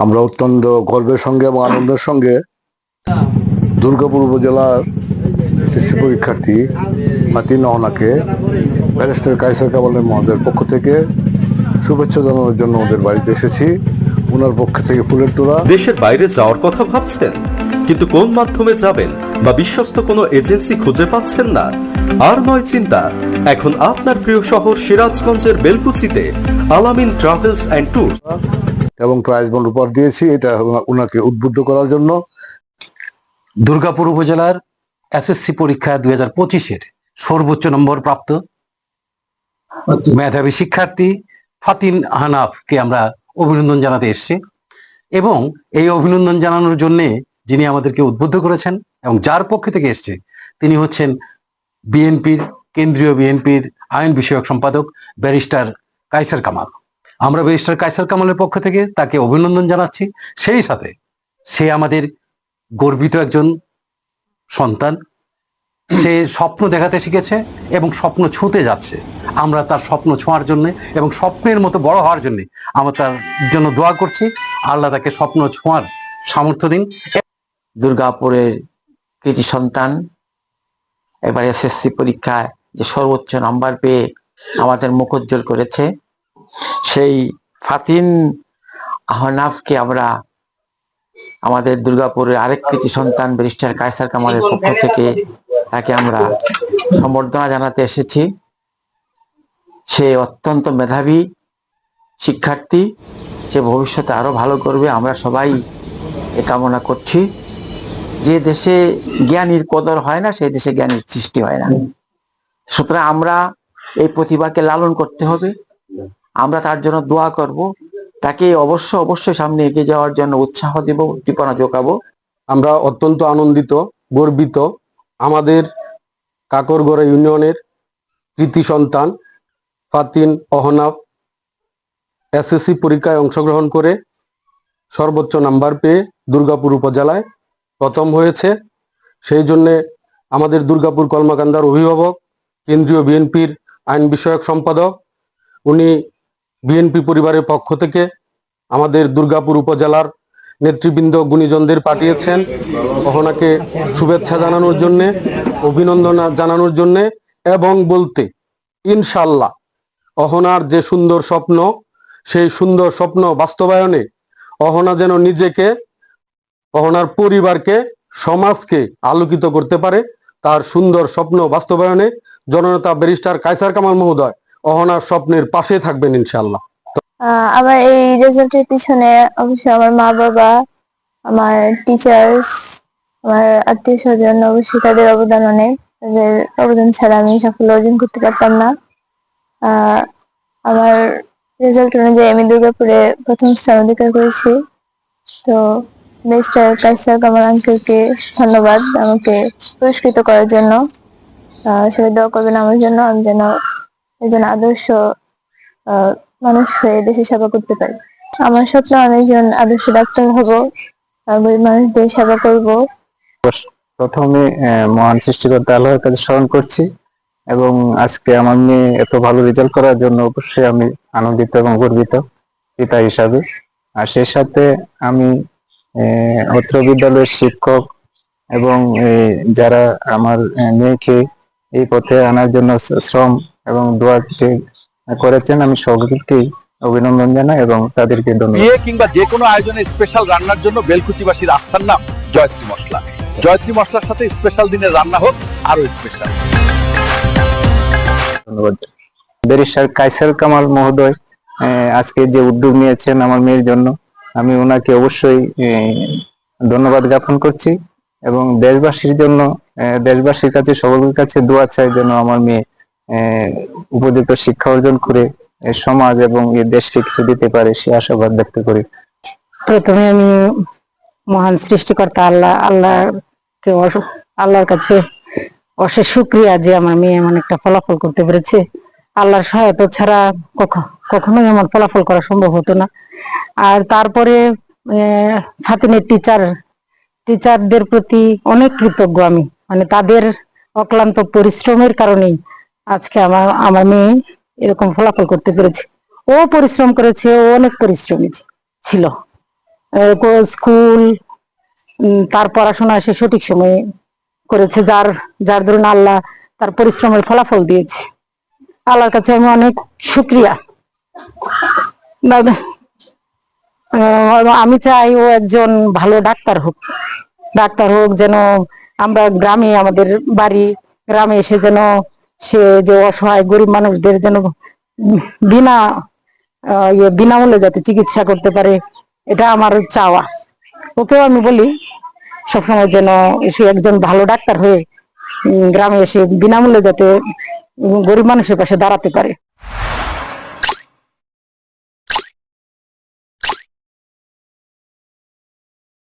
আমরা অত্যন্ত গর্বের সঙ্গে এবং আনন্দের সঙ্গে দুর্গাপুর উপজেলার এসএসসি পরীক্ষার্থী ফাতিন নহনাকে ব্যারিস্টার কাইসার কামালের মহাদের পক্ষ থেকে শুভেচ্ছা জানানোর জন্য ওদের বাড়িতে এসেছি। ওনার পক্ষ থেকে ফুলের তোলা দেশের বাইরে যাওয়ার কথা ভাবছেন, কিন্তু কোন মাধ্যমে যাবেন বা বিশ্বস্ত কোনো এজেন্সি খুঁজে পাচ্ছেন না? আর নয় চিন্তা, এখন আপনার প্রিয় শহর সিরাজগঞ্জের বেলকুচিতে আলামিন ট্রাভেলস অ্যান্ড ট্যুরস। এবং প্রাইজ বন্ড উপহার দিয়েছি, এটা ওনাকে উদ্বুদ্ধ করার জন্য। দুর্গাপুর উপজেলার এসএসসি পরীক্ষা দুই হাজার পঁচিশের সর্বোচ্চ নম্বর প্রাপ্ত মেধাবী শিক্ষার্থী ফাতিন হানাফকে আমরা অভিনন্দন জানাতে এসেছি। এবং এই অভিনন্দন জানানোর জন্য যিনি আমাদেরকে উদ্বুদ্ধ করেছেন এবং যার পক্ষ থেকে এসছে, তিনি হচ্ছেন বিএনপির, কেন্দ্রীয় বিএনপির আইন বিষয়ক সম্পাদক ব্যারিস্টার কাইসার কামাল। আমরা ব্যারিস্টার কাইসার কামালের পক্ষ থেকে তাকে অভিনন্দন জানাচ্ছি। সেই সাথে সে আমাদের গর্বিত একজন সন্তান। সে স্বপ্ন দেখাতে শিখেছে এবং স্বপ্ন ছুঁতে যাচ্ছে। আমরা তার স্বপ্ন ছোঁয়ার জন্য এবং স্বপ্নের মতো বড় হওয়ার জন্য আমরা তার জন্য দোয়া করছি। আল্লাহ তাকে স্বপ্ন ছোঁয়ার সামর্থ্য দিন। দুর্গাপুরের কৃতি সন্তান, এবার এসএসসি পরীক্ষায় যে সর্বোচ্চ নাম্বার পেয়ে আমাদের মুখোজ্জ্বল করেছে। সেই ফাতিন আহনাফকে আমরা আমাদের দুর্গাপুরের আরেক কৃতি সন্তান ব্যারিস্টার কায়সার কামালের পক্ষ থেকে তাকে আমরা সম্বর্ধনা জানাতে এসেছি। সে অত্যন্ত মেধাবী শিক্ষার্থী, সে ভবিষ্যতে আরও ভালো করবে, আমরা সবাই এ কামনা করছি। যে দেশে জ্ঞানীর কদর হয় না, সেই দেশে জ্ঞানীর সৃষ্টি হয় না। সুতরাং আমরা এই প্রতিভাকে লালন করতে হবে। আমরা তার জন্য দোয়া করব। তাকে অবশ্য অবশ্যই সামনে এগিয়ে যাওয়ার জন্য উৎসাহ দেব, উদ্দীপনা যোগাবো। আমরা অত্যন্ত আনন্দিত, গর্বিত আমাদের কাকরগড়া ইউনিয়নের কৃতি সন্তান ফাতিন অহনাফ এসএসসি পরীক্ষায় অংশগ্রহণ করে সর্বোচ্চ নাম্বার পেয়ে দুর্গাপুর উপজেলায় প্রথম হয়েছে। সেই জন্যে আমাদের দুর্গাপুর কলমাকান্দার অভিভাবক, কেন্দ্রীয় বিএনপির আইন বিষয়ক সম্পাদক, উনি বিএনপি পরিবারের পক্ষ থেকে আমাদের দুর্গাপুর উপজেলার নেতৃবৃন্দ গুণীজনদের পাঠিয়েছেন ওনাকে শুভেচ্ছা জানানোর জন্য, অভিনন্দন জানানোর জন্য এবং বলতে ইনশাল্লাহ অহনার যে সুন্দর স্বপ্ন, সেই সুন্দর স্বপ্ন বাস্তবায়নে অহনা যেন নিজেকে অহনার পরিবারকে, সমাজকে আলোকিত করতে পারে, তার সুন্দর স্বপ্ন বাস্তবায়নে জননেতা ব্যারিস্টার কায়সার কামাল মহোদয় অহনার স্বপ্নের পাশে থাকবেন ইনশাল্লাহ আমার এই রেজাল্টের পিছনে অবশ্যই আমার মা বাবা, আমার টিচার্স আমার আত্মীয় স্বজন অবশ্যই তাদের অবদান অনেক। তাদের অবদান ছাড়া আমি সাফল্য অর্জন করতে পারতাম না। আমার রেজাল্ট অনুযায়ী আমি দুর্গাপুরে প্রথম স্থান অধিকার করেছি। তো মিস্টার কাইসার কামাল আঙ্কেলকে ধন্যবাদ আমাকে পুরস্কৃত করার জন্য। সবাই দোয়া করবেন আমার জন্য। আমি যেন একজন আদর্শ মানুষ হয়ে দেশের সেবা করতে পারি। আমার স্বপ্ন আমি একজন আদর্শ ডাক্তার হব গরিব মানুষদের সেবা করব। প্রথমে মহান সৃষ্টিকর্তা আল্লাহর কাছে স্মরণ করছি এবং আজকে আমার মেয়ে এত ভালো রেজাল্ট করার জন্য অবশ্যই আমি আনন্দিত এবং গর্বিত পিতা হিসাবে। আর সেই সাথে আমি অত্র বিদ্যালয়ের শিক্ষক এবং যারা আমার মেয়েকে এই পথে আনার জন্য শ্রম এবং দোয়া যে করেছেন। আমি সকলকেই অভিনন্দন জানাই এবং তাদেরকে ধন্যবাদ। বিয়ে কিংবা যে কোনো আয়োজনে স্পেশাল রান্নার জন্য বেলকুচিবাসীর আস্থার নাম জয়ত্রী মশলা। জয়ত্রী মশলার সাথে স্পেশাল দিনের রান্না হোক আরও স্পেশাল ধন্যবাদ। ব্যারিস্টার কাইসার কামাল মহোদয় আজকে যে উদ্যোগ নিয়েছেন আমার মেয়ের জন্য আমি ওনাকে অবশ্যই ধন্যবাদ জ্ঞাপন করছি এবং দেশবাসীর জন্য দেশবাসীর কাছে সকলের কাছে দোয়া চাই যেন আমার মেয়ে উপযুক্ত শিক্ষা অর্জন করে সমাজ এবং দেশকে কিছু দিতে পারে সে আশাবাদ ব্যক্ত করি। প্রথমে আমি মহান সৃষ্টিকর্তা আল্লাহ অস- আল্লাহর কাছে অশেষ শুক্রিয়া যে আমার মেয়ে এমন একটা ফলাফল করতে পেরেছে। আল্লাহর সহায়তা ছাড়া কখ- কখনোই আমার ফলাফল করা সম্ভব হতো না। আর তারপরে আহ, ফাতিনের টিচার টিচারদের প্রতি অনেক কৃতজ্ঞ আমি। মানে তাদের অক্লান্ত পরিশ্রমের কারণেই আজকে আমার আমার মেয়ে এরকম ফলাফল করতে পেরেছে। ও পরিশ্রম করেছে, ও অনেক পরিশ্রমী ছিল। স্কুল তার পড়াশোনা সে সঠিক সময়ে করেছে, যার যার ধরুন আল্লাহ তার পরিশ্রমের ফলাফল দিয়েছে। আল্লাহর কাছে আমি অনেক শুক্রিয়া। দাদা আমি চাই ও একজন ভালো ডাক্তার হোক। ডাক্তার হোক যেন আমরা গ্রামে আমাদের বাড়ি, গ্রামে এসে যেন সে যে অসহায় গরিব মানুষদের যেন বিনা ইয়ে বিনামূল্যে যাতে চিকিৎসা করতে পারে, এটা আমার চাওয়া। ওকেও আমি বলি, সবসময় যেন সে একজন ভালো ডাক্তার হয়ে গ্রামে এসে বিনামূল্যে যাতে গরিব মানুষের পাশে দাঁড়াতে পারে।